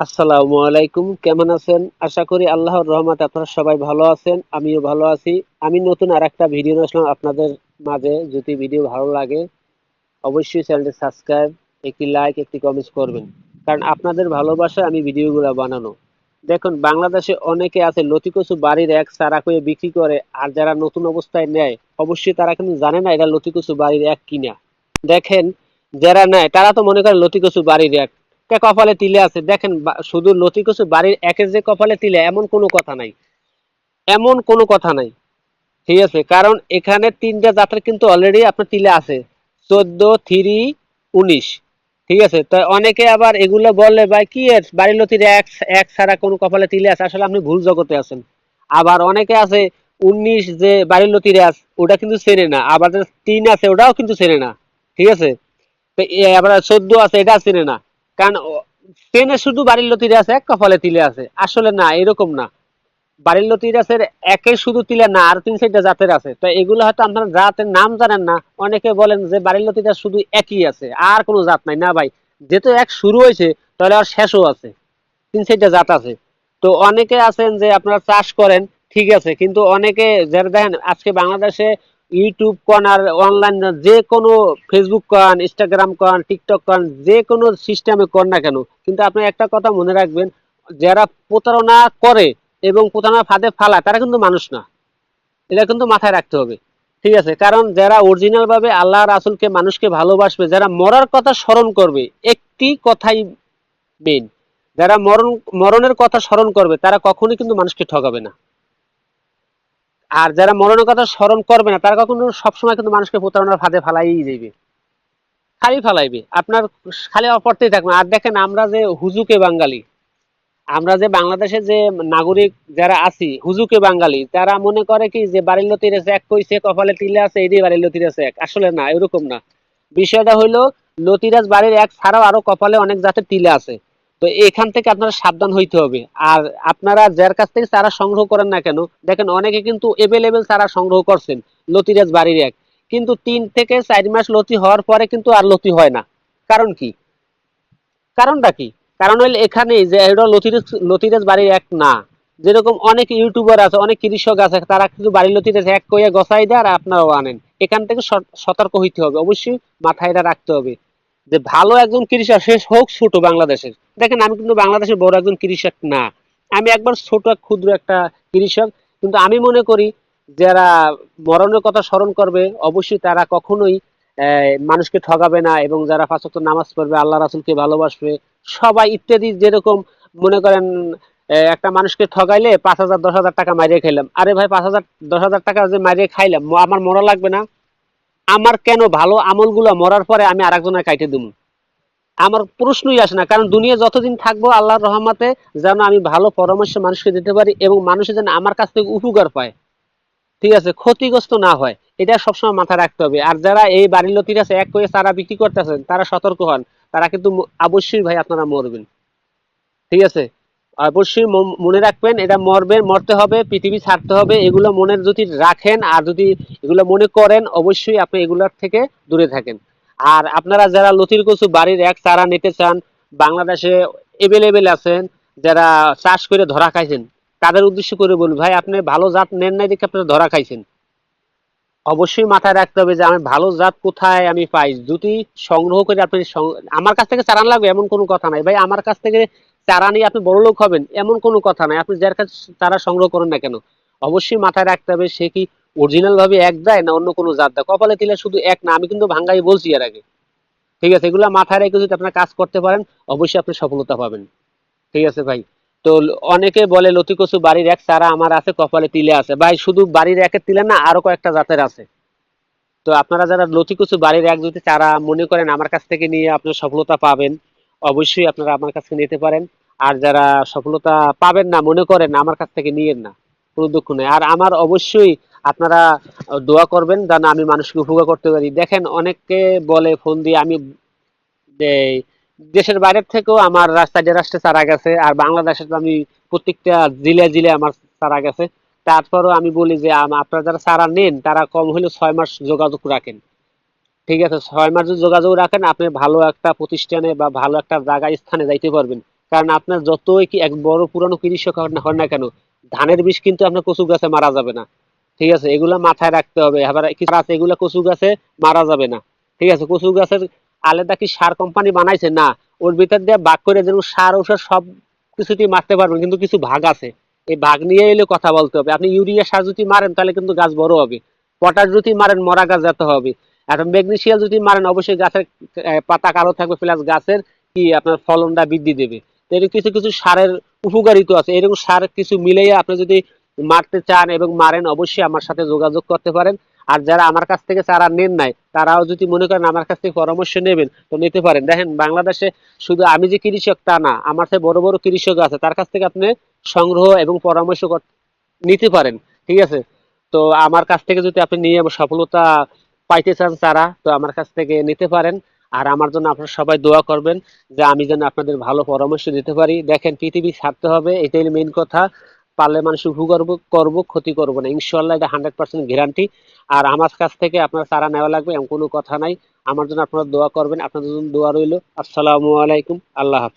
আসসালামু আলাইকুম, কেমন আছেন? আশা করি আল্লাহর রহমতে আপনারা সবাই ভালো আছেন, আমিও ভালো আছি। আমি নতুন আর একটা ভিডিও আসলাম আপনাদের মাঝে। যদি ভিডিও ভালো লাগে, অবশ্যই চ্যানেলটি সাবস্ক্রাইব, একটি লাইক, একটি করবেন। কারণ আপনাদের আমি ভিডিওগুলো বানানো। দেখুন, বাংলাদেশে অনেকে আছে লতি কচু বাড়ির এক চারা করে বিক্রি করে, আর যারা নতুন অবস্থায় নেয়, অবশ্যই তারা কিন্তু জানে না এটা লতি কচু বাড়ির এক কিনা। দেখেন, যারা নেয়, তারা তো মনে করে লতি কচু বাড়ির এক। কে কপালে তিলে আছে। দেখেন শুধু লতি কচু বাড়ির একের যে কপালে তিলে, এমন কোনো কথা নাই। এমন কোনো কথা নাই। ঠিক আছে? কারণ এখানে তিনটা জাতের কিন্তু অলরেডি আপনার তিলে আছে। চোদ্দ, থ্রি, উনিশ। ঠিক আছে? তো অনেকে আবার এগুলো বললে ভাই, কি বাড়ির লতির এক এক ছাড়া কোন কপালে তিলে আছে? আসলে আপনি ভুল জগতে আছেন। আবার অনেকে আছে, উনিশ যে বাড়ির লতির আছে ওটা কিন্তু চেনে না। আবার তিন আছে, ওটাও কিন্তু চেনে না। ঠিক আছে? আবার চোদ্দ আছে, এটা চেনে না। কারণ চেনে শুধু বাড়ির লতির আছে কপালে তিলে আছে। আসলে না, এরকম না। বাড়ির লতির আছে, একে শুধু তিলে না, আর তিন চারটা জাতের আছে। তো এগুলো হয়তো আপনারা জাতের নাম জানেন না। অনেকে বলেন যে বাড়ির লতিটা শুধু একই আছে, আর কোনো জাত নাই। না ভাই, যেহেতু এক শুরু হয়েছে, তাহলে আর শেষও আছে। তিন চারটা জাত আছে। তো অনেকে আছেন যে আপনারা চাষ করেন, ঠিক আছে। কিন্তু অনেকে, যারা দেখেন, আজকে বাংলাদেশে ইউটিউব কন আর অনলাইন যে কোনো ফেসবুক কন ইনস্টাগ্রাম কন টিকটক কন, যে কোনো সিস্টেমে কর না কেন। কিন্তু আপনি একটা কথা মনে রাখবেন, যারা প্রতারণা করে এবং প্রতারণা ফাঁদে ফালায়, তারা কিন্তু মানুষ না। এটা কিন্তু মাথায় রাখতে হবে। ঠিক আছে? কারণ যারা অরিজিনাল ভাবে আল্লাহ রাসুলকে, মানুষকে ভালোবাসবে, যারা মরার কথা স্মরণ করবে, একটি কথাই মেন যারা মরণ, মরণের কথা স্মরণ করবে, তারা কখনোই কিন্তু মানুষকে ঠকাবে না। আর যারা মরণের কথা স্মরণ করবে না, তারা কখনো সবসময় কিন্তু মানুষকে প্রতারণার ফাঁদে ফালাই যাইবে। খালি ফালাইবে। আপনার খালি অপরতেই থাকবে। আর দেখেন, আমরা যে হুজুকে বাঙালি, আমরা যে বাংলাদেশে যে নাগরিক যারা আছি, হুজুকে বাঙালি, তারা মনে করে কি যে বাড়ির লতির আছে এক কইছে কপালে তিলে আছে এটাই বাড়ির লতির আছে এক। আসলে না, এরকম না। বিষয়টা হইল, লতিরাজ বাড়ির এক ছাড়াও আরও কপালে অনেক জাতের তিলে আছে। তো এখান থেকে আপনারা সাবধান হইতে হবে। আর আপনারা যার কাছ থেকে চারা সংগ্রহ করেন না কেন, দেখেন অনেকে কিন্তু এভেলেবেল চারা সংগ্রহ করছেন লতিরাজ বাড়ির এক। কিন্তু তিন থেকে চার মাস লতি হওয়ার পরে কিন্তু আর লতি হয় না। কারণ কি? কারণটা কি? কারণ হইল এখানেই যে এটা লতিরাজ লতিরাজ বাড়ির এক না। যেরকম অনেক ইউটিউবার আছে, অনেক কৃষক আছে, তারা কিন্তু বাড়ির লতিরাজ এক কইয়া গসাই দেয় আর আপনারাও আনেন। এখান থেকে সত- সতর্ক হইতে হবে। অবশ্যই মাথায় এটা রাখতে হবে। যে ভালো একজন কৃষক সে হোক ছোট বাংলাদেশের। দেখেন, আমি কিন্তু বাংলাদেশের বড় একজন কৃষক না। আমি একবার ছোট এক ক্ষুদ্র একটা কৃষক, কিন্তু আমি মনে করি যারা মরণের কথা স্মরণ করবে, অবশ্যই তারা কখনোই মানুষকে ঠকাবে না এবং যারা ওয়াক্ত নামাজ পড়বে, আল্লাহ রাসুলকে ভালোবাসবে, সবাই ইত্যাদি যেরকম মনে করেন একটা মানুষকে ঠকাইলে পাঁচ হাজার, দশ হাজার টাকা মারিয়ে খাইলাম। আরে ভাই, পাঁচ হাজার, দশ হাজার টাকা যে মারিয়ে খাইলাম, আমার মরা লাগবে না। আমার কেন ভালো আমলগুলো মরার পরে আমি আরেকজনের কাইটে দিব আমার প্রশ্নই আসে না, কারণ দুনিয়া যতদিন থাকব আল্লাহর রহমতে যেন আমি ভালো পরামর্শ মানুষকে দিতে পারি এবং মানুষের যেন আমার কাছ থেকে উপকার পায়। ঠিক আছে, ক্ষতিগ্রস্ত না হয়, এটা সবসময় মাথায় রাখতে হবে। আর যারা এই বাড়ির লতির আছে, এক করে তারা বিক্রি করতেছেন, তারা সতর্ক হন, তারা কিন্তু অবশ্যই ভাই আপনারা মরবেন। ঠিক আছে? অবশ্যই মনে রাখবেন, এটা মরবেন, মরতে হবে, পৃথিবী ছাড়তে হবে, এগুলো মনের যদি রাখেন আর যদি এগুলো মনে করেন, অবশ্যই আপনি এগুলোর থেকে দূরে থাকেন। আর আপনারা যারা লতির কচু বাড়ির এক চারা নিতে চান, বাংলাদেশে এভেলেবেল আছেন, যারা চাষ করে ধরা খাইছেন, তাদের উদ্দেশ্য করে বলি ভাই, আপনি ভালো জাত নেন নাই দেখে আপনারা ধরা খাইছেন। অবশ্যই মাথায় রাখতে হবে যে আমি ভালো জাত কোথায় আমি পাই। যদি সংগ্রহ করে আপনি আমার কাছ থেকে চারান লাগবে, এমন কোনো কথা নাই। ভাই, আমার কাছ থেকে চারা নিয়ে আপনি বড় লোক হবেন, এমন কোনো কথা নাই। আপনি যার কাছে চারা সংগ্রহ করেন না কেন? অবশ্যই মাথায় রাখতে হবে সে কি অরিজিনাল ভাবে এক দেয় না অন্য কোনো জাত দেয়? কপালে তিলে শুধু এক না, আমি কিন্তু ভাঙ্গাই বলছি এর আগে। ঠিক আছে, এগুলো মাথায় রেখে যদি আপনার কাজ করতে পারেন, অবশ্যই আপনি সফলতা পাবেন। ঠিক আছে, ভাই। তো অনেকে বলে, লতি কচু বাড়ির এক চারা আমার আছে, কপালে তিলে আছে। ভাই, শুধু বাড়ির একের তিলে না, আরও কয়েকটা জাতের আছে। তো আপনারা যারা লতি কচু বাড়ির এক যদি চারা মনে করেন আমার কাছ থেকে নিয়ে আপনার সফলতা পাবেন, অবশ্যই আপনারা আমার কাছ থেকে নিতে পারেন। আর যারা সফলতা পাবেন না, মনে করেন আমার কাছ থেকে নিয়েন না, কোনো দুঃখ নেই। আর আমার অবশ্যই আপনারা দোয়া করবেন, যেন আমি মানুষকে উপকার করতে পারি। দেখেন অনেকে বলে, ফোন দিয়ে আমি দেশের বাইরের থেকেও আমার রাস্তায় রাস্তায় চারা গেছে, আর বাংলাদেশে তো আমি প্রত্যেকটা জিলে জিলে আমার চারা গেছে। তারপরও আমি বলি যে আপনারা যারা চারা নেন, তারা কম হলেও ছয় মাস যোগাযোগ রাখেন। ঠিক আছে, ছয় মাস যোগাযোগ রাখেন, আপনি ভালো একটা প্রতিষ্ঠানে বা ভালো একটা জায়গায়, স্থানে যাইতে পারবেন। কারণ আপনার যতই কি এক বড় পুরানো কৃষক হন না কেন, ধানের বীজ কিন্তু আপনার কচু গাছে মারা যাবে না। ঠিক আছে, এগুলা মাথায় রাখতে হবে। আবার কিছু আছে এগুলা কচু গাছে মারা যাবে না। ঠিক আছে কচু গাছের আলাদা কি সার কোম্পানি বানাইছে? না। ওর ভিতর দিয়ে ভাগ করে যেন সার, ঔষধ সব কিছুতেই মারতে পারবেন, কিন্তু কিছু ভাগ আছে। এই ভাগ নিয়ে এলে কথা বলতে হবে। আপনি ইউরিয়া সার যদি মারেন, তাহলে কিন্তু গাছ বড় হবে। পটাশ যদি মারেন, মরা গাছ যেতে হবে। এখন ম্যাগনেসিয়াম যদি মারেন, অবশ্যই গাছের পাতা কালো থাকবে, প্লাস গাছের কি আপনার ফলনটা বৃদ্ধি দেবে। এরকম কিছু কিছু সারের উপকারিতা আছে। এরকম সার কিছু মিলিয়ে আপনি যদি মারতে চান এবং মারেন, অবশ্যই আমার সাথে যোগাযোগ করতে পারেন। আর যারা আমার কাছ থেকে চারা নেন নাই, তারাও যদি মনে করেন আমার কাছ থেকে পরামর্শ নেবেন, তো নিতে পারেন। দেখেন, বাংলাদেশে শুধু আমি যে কৃষক তা না, আমার সাথে বড় বড় কৃষক আছে, তার কাছ থেকে আপনি সংগ্রহ এবং পরামর্শ নিতে পারেন, ঠিক আছে? তো আমার কাছ থেকে যদি আপনি নিয়ে সফলতা পাইতে চান চারা, তো আমার কাছ থেকে নিতে পারেন। আর আমার জন্য আপনারা সবাই দোয়া করবেন যে আমি যেন আপনাদের ভালো পরামর্শ দিতে পারি। দেখেন, পৃথিবী ছাড়তে হবে, এটাই মেইন কথা। পারলে মানুষ উপকার করব, ক্ষতি করব না। ইনশাল্লাহ এটা হান্ড্রেড পার্সেন্ট গ্যারান্টি আর আমার কাছ থেকে আপনার চারা নেওয়া লাগবে এমন কোনো কথা নাই। আমার জন্য আপনারা দোয়া করবেন। আপনাদের জন্য দোয়া রইল। আসসালামু আলাইকুম। আল্লাহ হাফিজ।